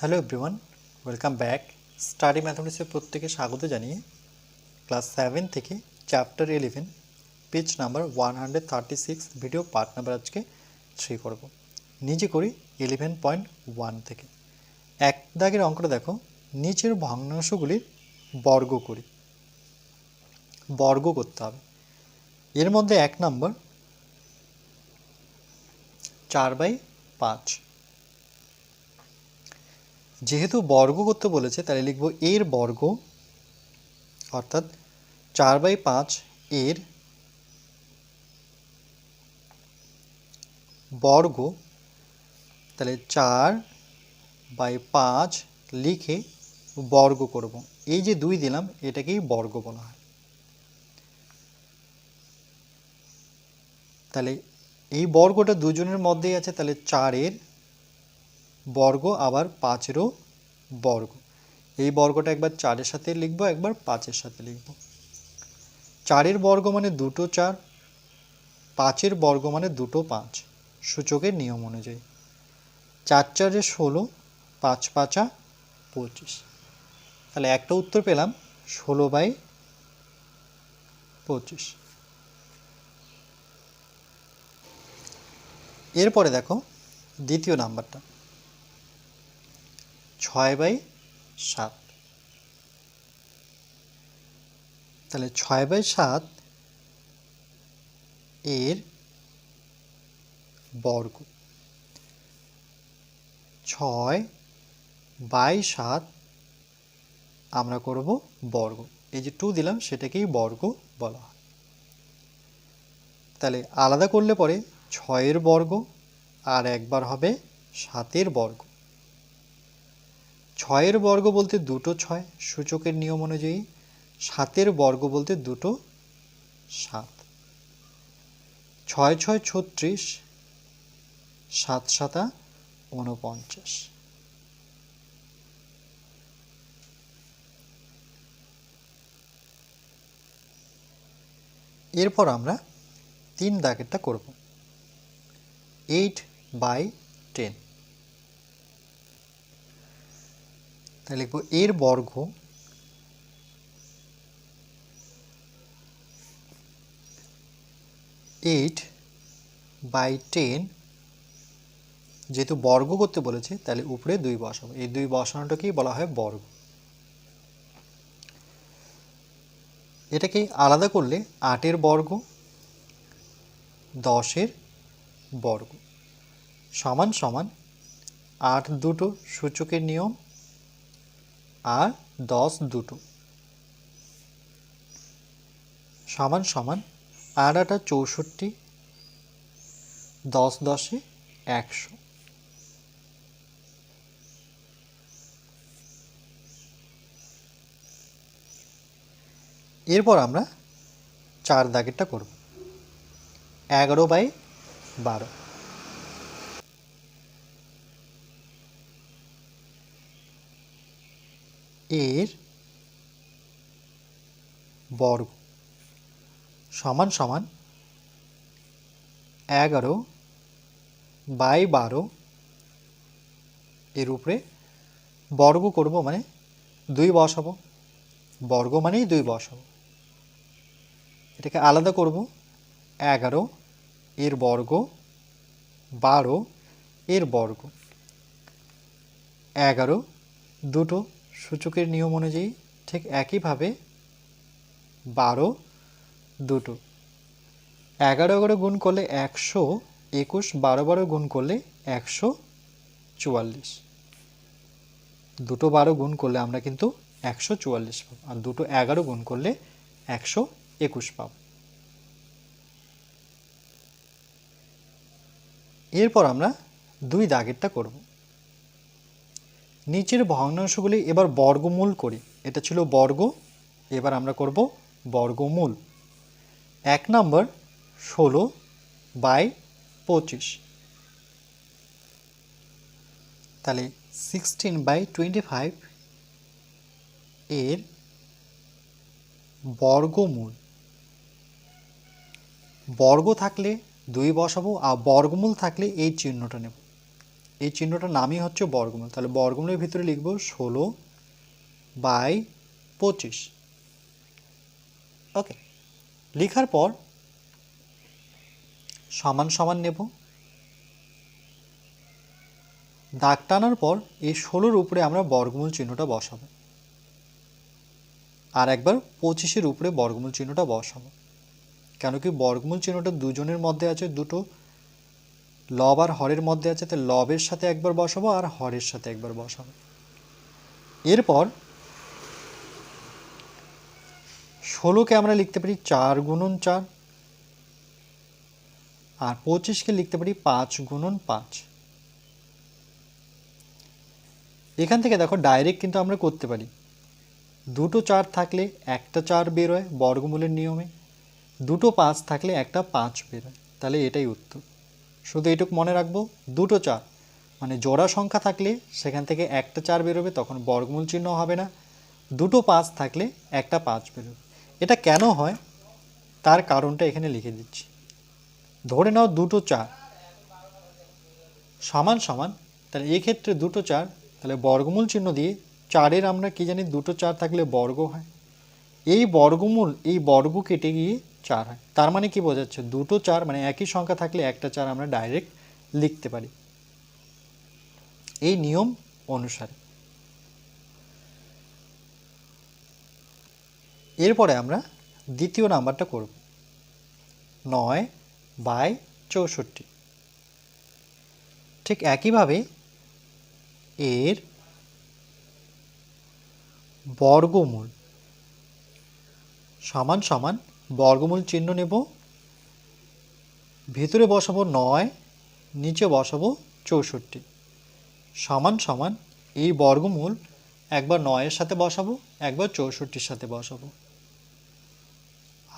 Hello everyone welcome back study ম্যাথমেটিক্সের প্রত্যেকে স্বাগত জানিয়ে ক্লাস সেভেন থেকে chapter eleven page number one hundred thirty six video part number আজকে three করব নিজে করি ইলেভেন পয়েন্ট ওয়ান থেকে। এক দাগের অঙ্কটা দেখো, নিচের ভগ্নাংশগুলির বর্গ করি। বর্গ করতে হবে। এর মধ্যে এক নম্বর চার বাই পাঁচ। যেহেতু বর্গ করতে বলেছে, তাহলে লিখব এর বর্গ, অর্থাৎ চার বাই পাঁচ এর বর্গ, তাহলে চার বাই পাঁচ লিখে বর্গ করব। এই যে দুই দিলাম, এটাকেই বর্গ বলা হয়। তাহলে এই বর্গটা দুজনের মধ্যেই আছে, তাহলে চারের বর্গ আবার পাঁচেরও বর্গ। এই বর্গটা একবার চারের সাথে লিখব, একবার পাঁচের সাথে লিখব। চারের বর্গ মানে দুটো চার, পাঁচের বর্গ মানে দুটো পাঁচ, সূচকের নিয়ম অনুযায়ী। চার চারে ষোলো, পাঁচ পাঁচা পঁচিশ। তাহলে একটা উত্তর পেলাম, ষোলো বাই পঁচিশ। এরপরে দেখো, দ্বিতীয় নাম্বারটা। ছয় বাই সাত। তাহলে ছয় বাই সাত এর বর্গ। ছয় বাই সাত আমরা করব বর্গ। এই যে টু দিলাম, সেটাকেই বর্গ বলা হয়। তাহলে আলাদা করলে পরে ছয়ের বর্গ আর একবার হবে সাতের বর্গ। ছয়ের বর্গ বলতে দুটো ছয়, সূচকের নিয়ম অনুযায়ী সাতের বর্গ বলতে দুটো সাত। ছয় ছয় ছত্রিশ, সাত সাতা উনপঞ্চাশ এরপর আমরা তিন দাগেরটা করব। এইট বাই টেন তাহলে লিখব এর বর্গ এইট বাই টেন যেহেতু বর্গ করতে বলেছে, তাহলে উপরে দুই বসাবো। এই দুই বসানোটাকেই বলা হয় বর্গ। এটাকে আলাদা করলে আটের বর্গ দশের বর্গ। সমান সমান আট দুটো সূচকের নিয়ম আর দশ দুটো। সমান সমান আট আটা চৌষট্টি, দশ দশে একশো। এরপর আমরা চার দাগেরটা করব। এগারো বাই বারো। এর বর্গ সমান সমান এগারো বাই বারো এর উপরে বর্গ করব মানে দুই বসাবো। বর্গ মানেই দুই বসাবো। এটাকে আলাদা করব। এগারো এর বর্গ, বারো এর বর্গ। এগারো দুটো সূচকের নিয়ম অনুযায়ী ঠিক একইভাবে বারো, দুটো। এগারো এগারো গুণ করলে একশো, একুশ, বারো বারো গুণ করলে একশো চুয়াল্লিশ। দুটো, বারো গুণ করলে আমরা কিন্তু একশো চুয়াল্লিশ পাব। আর দুটো, এগারো গুণ করলে একশো একুশ পাব। এরপর আমরা দুই দাগেরটা করব। নিচের ভগ্নাংশগুলি এবার বর্গমূল করি। এটা ছিল বর্গ, এবার আমরা করব বর্গমূল। এক নম্বর, ষোলো বাই পঁচিশ। তাহলে সিক্সটিন বাই টোয়েন্টি ফাইভ এর বর্গমূল। বর্গ থাকলে দুই বসাবো আর বর্গমূল থাকলে এই চিহ্নটা নেব। এই চিহ্নটার নামই হচ্ছে বর্গমূল। তাহলে বর্গমূলের ভিতরে লিখব ষোলো বাই পঁচিশ। ওকে, লেখার পর সমান সমান নেব। দাগ টানার পর এই ষোলোর উপরে আমরা বর্গমূল চিহ্নটা বসাবো। আর একবার পঁচিশের উপরে বর্গমূল চিহ্নটা বসাবো। কেন কি বর্গমূল চিহ্নটা দুজনের মধ্যে আছে, দুটো লব আর হরের মধ্যে আছে তাই লবের সাথে একবার বসাবো আর হরের সাথে একবার বসাবো। এরপর ষোলোকে আমরা লিখতে পারি চার গুণন চার আর পঁচিশকে লিখতে পারি পাঁচ গুণন পাঁচ। এখান থেকে দেখো ডাইরেক্ট কিন্তু আমরা করতে পারি। দুটো চার থাকলে একটা চার বেরোয় বর্গমূলের নিয়মে, দুটো পাঁচ থাকলে একটা পাঁচ বেরোয়। তাহলে এটাই উত্তর। শুধু এটুকু মনে রাখব, দুটো চার। মানে জোড়া সংখ্যা থাকলে সেখান থেকে একটা চার বেরোবে, তখন বর্গমূল চিহ্ন হবে না। দুটো পাঁচ থাকলে একটা পাঁচ বেরোবে। এটা কেন হয়? তার কারণটা এখানে লিখে দিচ্ছি। ধরে নাও দুটো চার। সমান সমান, তাহলে এক্ষেত্রে দুটো চার, তাহলে বর্গমূল চিহ্ন দিয়ে চারের আমরা কি জানি, দুটো চার থাকলে বর্গ হয়। এই বর্গমূল, এই বর্গ কেটে গিয়ে চার হয়। তার মানে কি বোঝাচ্ছে? দুটো চার মানে একই সংখ্যা থাকলে একটা চার আমরা ডাইরেক্ট লিখতে পারি। এই নিয়ম অনুসারে। এরপরে আমরা দ্বিতীয় নাম্বারটা করব। নয় বাই চৌষট্টি। ঠিক একইভাবে এর বর্গমূল সমান সমান বর্গমূল চিহ্ন নেব। ভেতরে বসাবো নয়, নিচে বসাবো চৌষট্টি। সমান সমান এই বর্গমূল একবার নয়ের সাথে বসাবো, একবার চৌষট্টির সাথে বসাবো।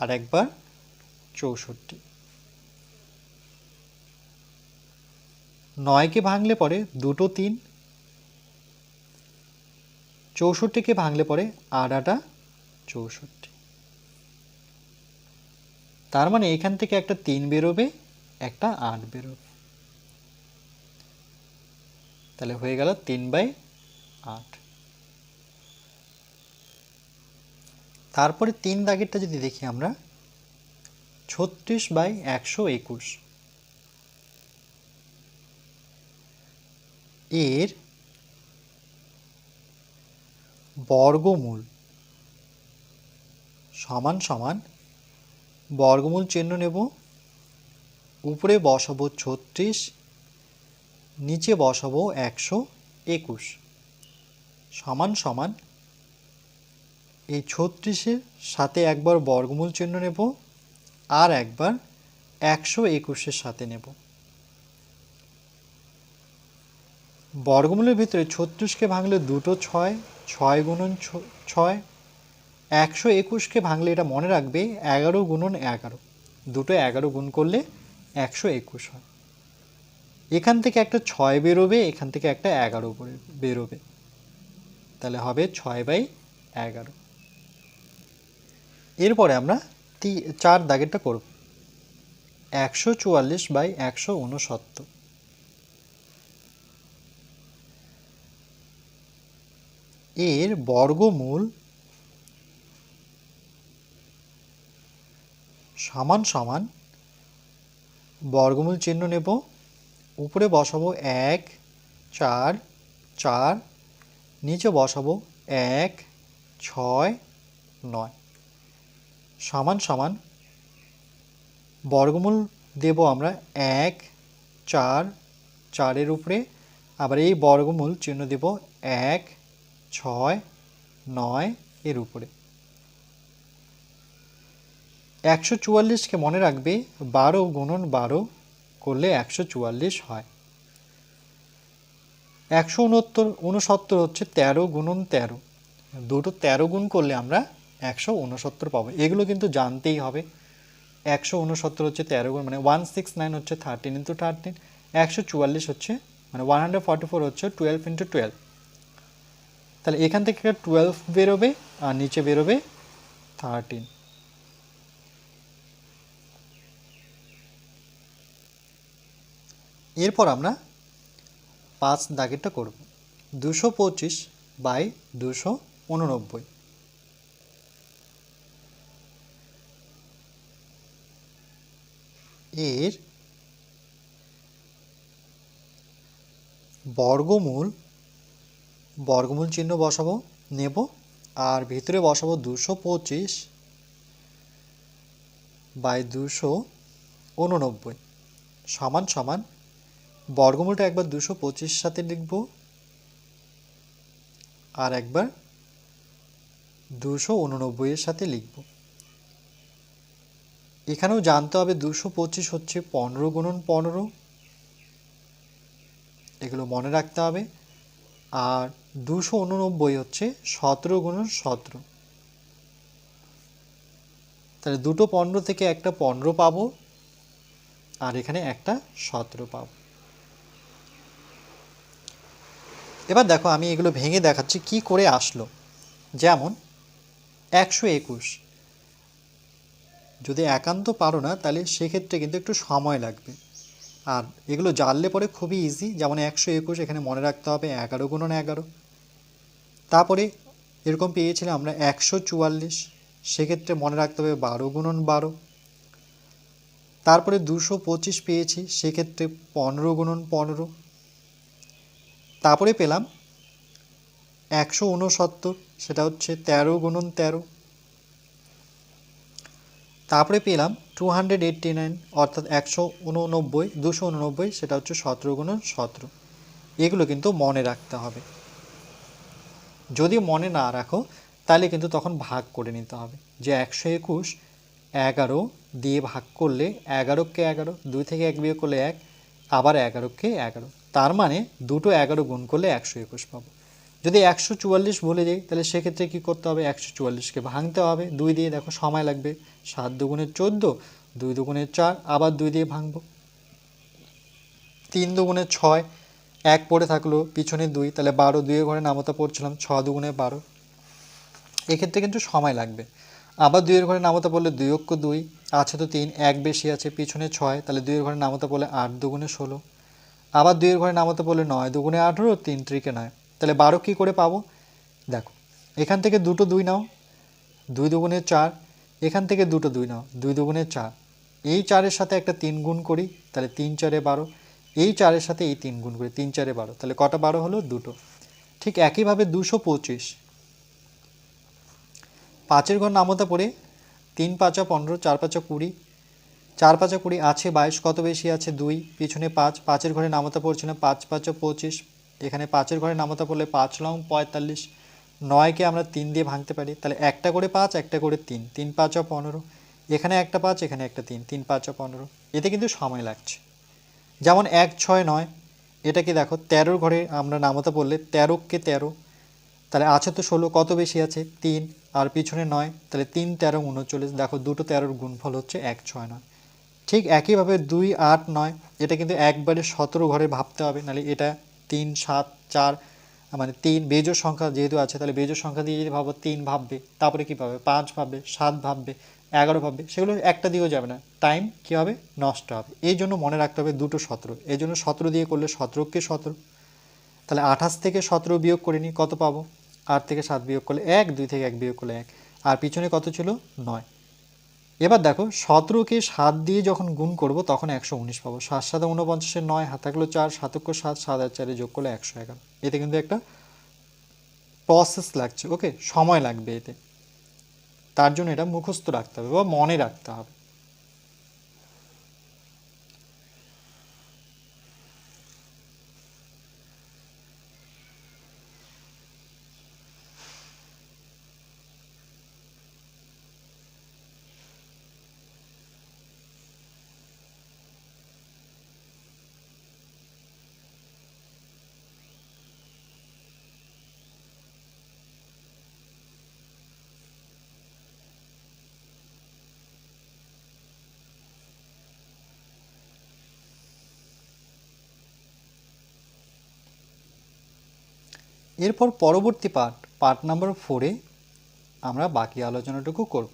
আর একবার চৌষট্টি। নয়কে ভাঙলে পরে দুটো তিন। চৌষট্টিকে ভাঙলে পরে আট আটা চৌষট্টি। তার মানে এখান থেকে একটা তিন বেরোবে, একটা আট বেরোবে। তাহলে হয়ে গেল তিন বাই আট। তারপরে তিন দাগেরটা যদি দেখি আমরা, ছত্রিশ বাই একশো একুশ। এর বর্গমূল সমান সমান বর্গমূল চিহ্ন নেব। উপরে বসাবো ছত্রিশ, নিচে বসাবো একশো একুশ। সমান সমান এই ছত্রিশের সাথে একবার বর্গমূল চিহ্ন নেব আর একবার একশো একুশের সাথে নেব। বর্গমূলের ভিতরে ছত্রিশকে ভাঙলে দুটো ছয় ছয় গুণন ছয় একশো একুশকে ভাঙলে এটা মনে রাখবে এগারো গুণন এগারো। দুটো এগারো গুণ করলে একশো একুশ হয়। এখান থেকে একটা ছয় বেরোবে, এখান থেকে একটা এগারো বেরো- বেরোবে। তাহলে হবে ছয় বাই এগারো। এরপরে আমরা তি, চার দাগেরটা করব। একশো চুয়াল্লিশ বাই একশো উনসত্তর এর বর্গমূল সমান সমান বর্গমূল চিহ্ন নেব। উপরে বসাবো এক, চার চার, নিচে বসাবো এক, ছয়, নয়। সমান সমান বর্গমূল দেব আমরা এক, চার, চারের উপরে। আবার এই বর্গমূল চিহ্ন দেব এক, ছয়, নয় এর উপরে। একশো চুয়াল্লিশকে মনে রাখবে, বারো গুণন বারো করলে একশো চুয়াল্লিশ হয়। একশো উনত্তর, উনসত্তর হচ্ছে তেরো গুণন তেরো। দুটো তেরো গুণ করলে আমরা একশো উনসত্তর পাবো। এগুলো কিন্তু জানতেই হবে। একশো উনসত্তর হচ্ছে তেরো গুণ মানে ওয়ান সিক্স নাইন হচ্ছে থার্টিন ইন্টু থার্টিন একশো চুয়াল্লিশ হচ্ছে মানে ওয়ান হান্ড্রেড ফর্টি ফোর হচ্ছে টুয়েলভ ইন্টু টুয়েলভ তাহলে এখান থেকে টুয়েলভ বেরোবে আর নিচে বেরোবে থার্টিন এরপর আমরা পাঁচ দাগেরটা করব। দুশো পঁচিশ বাই দুশো উননব্বই। এর বর্গমূল বর্গমূল চিহ্ন বসাবো, নেব, আর ভিতরে বসাবো দুশো পঁচিশ বাই দুশো উননব্বই। সমান সমান বর্গমূলটা একবার দুশো পঁচিশ সাথে লিখব আর একবার দুশো উননব্বইয়ের সাথে লিখব। এখানেও জানতে হবে দুশো পঁচিশ হচ্ছে পনেরো গুণন পনেরো। এগুলো মনে রাখতে হবে। আর দুশো উননব্বই হচ্ছে সতেরো গুণন সতেরো। তাহলে দুটো পনেরো থেকে একটা পনেরো পাবো। আর এখানে একটা সতেরো পাবো। এবার দেখো আমি এগুলো ভেঙে দেখাচ্ছি কি করে আসলো। যেমন, একশো একুশ। যদি একান্ত পারো না, তাহলে সেক্ষেত্রে কিন্তু একটু সময় লাগবে। আর এগুলো জানলে পরে খুবই ইজি যেমন একশো একুশ এখানে মনে রাখতে হবে, এগারো গুণন এগারো। তারপরে এরকম পেয়েছিলাম আমরা একশো চুয়াল্লিশ। সেক্ষেত্রে মনে রাখতে হবে বারো গুণন বারো। তারপরে দুশো পঁচিশ পেয়েছি, সেক্ষেত্রে পনেরো গুণন পনেরো। তারপরে পেলাম একশো উনসত্তর সেটা হচ্ছে তেরো গুণন তেরো। তারপরে পেলাম টু হান্ড্রেড এইট্টি নাইন, অর্থাৎ একশো উননব্বই দুশো উননব্বই সেটা হচ্ছে সতেরো গুণন সতেরো। এগুলো কিন্তু মনে রাখতে হবে। যদি মনে না রাখো, তাহলে কিন্তু তখন ভাগ করে নিতে হবে। যে একশো একুশ, এগারো দিয়ে ভাগ করলে এগারোকে এগারো, দুই থেকে এক বিয়োগ করলে এক, আবার এগারোকে এগারো। তার মানে দুটো এগারো গুণ করলে একশো একুশ পাবো। যদি একশো চুয়াল্লিশ বলে যাই, তাহলে সেক্ষেত্রে কী করতে হবে? একশো চুয়াল্লিশকে ভাঙতে হবে। দুই দিয়ে দেখো সময় লাগবে। সাত দুগুণের চোদ্দ, দুই দুগুণের চার, আবার দুই দিয়ে ভাঙবো। তিন দুগুণের ছয়, এক পড়ে থাকল, পিছনে দুই, তাহলে বারো দুয়ে ঘরে নামতা পড়ছিলাম, ছ দুগুণে বারো। এক্ষেত্রে কিন্তু সময় লাগবে। আবার দুইয়ের ঘরে নামতা পড়লে দুই অক্ষ দুই, আছে তো তিন, এক বেশি আছে, পিছনে ছয়, তাহলে দুইয়ের ঘরে নামতা পড়লে আট দুগুণে ষোলো। আবার দুইয়ের ঘরে নামতা পড়লে নয়, দুগুণে আঠেরো, তিন ত্রিকে নয়। তাহলে বারো কী করে পাবো? দেখো, এখান থেকে দুটো দুই নাও, দুই দুগুণে চার, এখান থেকে দুটো দুই নাও, দুই দুগুণে চার। এই চারের সাথে একটা তিন গুণ করি, তাহলে তিন চারে বারো। এই চারের সাথে এই তিন গুণ করি, তিন চারে বারো। তাহলে কটা বারো হলো? দুটো। ঠিক একইভাবে দুশো পঁচিশ। পাঁচের ঘর নামতা পড়ে তিন পাঁচা পনেরো, চার পাঁচা কুড়ি চার পাঁচা কুড়ি আছে, বাইশ কত বেশি আছে? দুই, পিছনে পাঁচ, পাঁচের ঘরে নামতা পড়ছিলাম পাঁচ পাঁচা পঁচিশ। এখানে পাঁচের ঘরে নামতা পড়লে পাঁচ লং, পঁয়তাল্লিশ। নয়কে আমরা তিন দিয়ে ভাঙতে পারি, তাহলে একটা করে পাঁচ, একটা করে তিন। তিন পাঁচা পনেরো। এখানে একটা পাঁচ, এখানে একটা তিন তিন পাঁচা পনেরো। এতে কিন্তু সময় লাগছে। যেমন এক, ছয়, নয়, এটা কি দেখো, তেরোর ঘরে আমরা নামতা পড়লে তেরোকে তেরো, তাহলে আছে তো ষোলো, কত বেশি আছে? তিন। আর পিছনে নয়, তাহলে তিন, তেরো, উনচল্লিশ। দেখো, দুটো তেরোর গুণফল হচ্ছে এক, ছয়, নয়। ঠিক একইভাবে দুই, আট, নয়, এটা কিন্তু একবারে সতেরো ঘরে ভাবতে হবে, নাহলে এটা তিন, সাত, চার মানে তিন বেজোর সংখ্যা যেহেতু আছে, তাহলে বেজোর সংখ্যা দিয়ে যদি ভাবো তিন ভাববে, তারপরে কী পাবে পাঁচ ভাববে, সাত ভাববে, এগারো ভাববে, সেগুলো একটা দিয়েও যাবে না। টাইম কী হবে? নষ্ট হবে। এই জন্য মনে রাখতে হবে দুটো সতেরো। এই জন্য সতেরো দিয়ে করলে সতেরোকে সতেরো। তাহলে আঠাশ থেকে সতেরো বিয়োগ করে নিই, কত পাবো? আট থেকে সাত বিয়োগ করলে এক, দুই থেকে এক বিয়োগ করলে এক। আর পিছনে কত ছিল? নয়। এবার দেখো সতেরোকে সাত দিয়ে যখন গুণ করব, তখন একশো উনিশ পাবো। সাত সাত উনপঞ্চাশের নয়, হাত থাকল চার সাতক্য সাত সাত আর চারে যোগ করলে একশো এগারো। এতে কিন্তু একটা প্রসেস লাগছে ওকে সময় লাগবে এতে। তার জন্য এটা মুখস্থ রাখতে হবে বা মনে রাখতে হবে। এরপর পরবর্তী পার্ট পার্ট নাম্বার ফোরে আমরা বাকি আলোচনাটুকু করব।